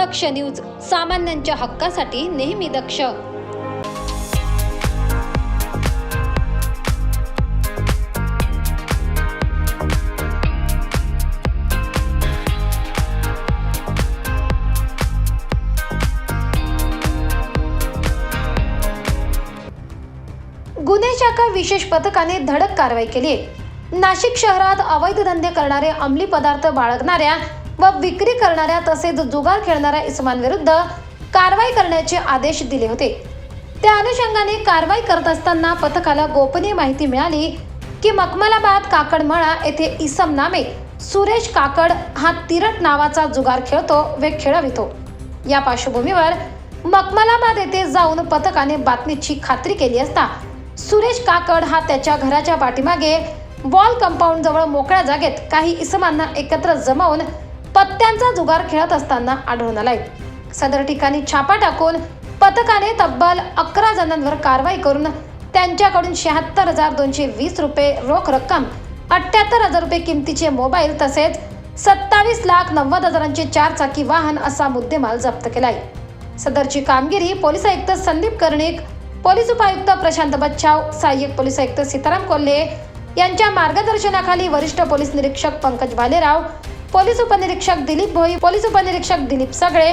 दक्ष news सामान्यांच्या हक्कासाठी नेहमी दक्ष. गुन्हे शाखा विशेष पथकाने धडक कारवाई केली. नाशिक शहरात अवैध धंदे करणारे अंमली पदार्थ बाळगणाऱ्या व विक्री करणाऱ्या तसेच जुगार खेळणाऱ्या इसमांविरुद्ध कारवाई करण्याचे आदेश दिले होते. त्या अनुषंगाने कारवाई करत असताना पथकाला गोपनीय माहिती मिळाली की मकमलाबाद काकडमळा येथे इसम नामे सुरेश काकड हा तिरट नावाचा जुगार खेळतो व खेळवितो. या पार्श्वभूमीवर मकमलाबाद येथे जाऊन पथकाने बातमीची खात्री केली असता सुरेश काकड हा त्याच्या घराच्या पाठीमागे वॉल कंपाऊंड जवळ मोकळ्या जागेत काही इसमांना एकत्र जमवून पत्त्यांचा जुगार खेळत असताना आढळून आलाय. सदर ठिकाणी छापा टाकून पथकाने तब्बल अकरा जणांवर कारवाई करून त्यांच्याकडून शहात्तर हजार दोनशे वीस रुपये रोख रक्कम अठ्ठ्याहत्तर हजार रुपये किमतीचे मोबाईल तसेच सत्तावीस लाख नव्वद हजारांचे चार चाकी वाहन असा मुद्देमाल जप्त केलाय. सदरची कामगिरी पोलीस आयुक्त संदीप कर्णिक पोलीस उपायुक्त प्रशांत बच्छाव सहाय्यक पोलीस आयुक्त सीताराम कोल्हे यांच्या मार्गदर्शनाखाली वरिष्ठ पोलीस निरीक्षक पंकज भालेराव पोलीस उपनिरीक्षक दिलीप भोई पोलीस उपनिरीक्षक दिलीप सगळे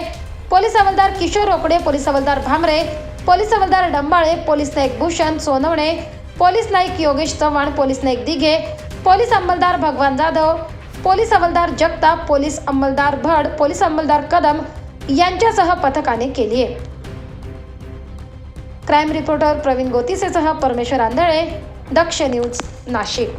पोलीस हवालदार किशोर रोकडे पोलीस हवालदार भामरे पोलीस हवालदार डंबाळे पोलीस नाईक भूषण सोनवणे पोलीस नाईक योगेश चव्हाण पोलीस नाईक दिघे पोलीस अंमलदार भगवान जाधव पोलीस हवालदार जगताप पोलीस अंमलदार भड पोलीस अंमलदार कदम यांच्यासह पथकाने केली आहे क्राईम रिपोर्टर प्रवीण गोतीसेसह परमेश्वर आंधळे दक्ष न्यूज नाशिक.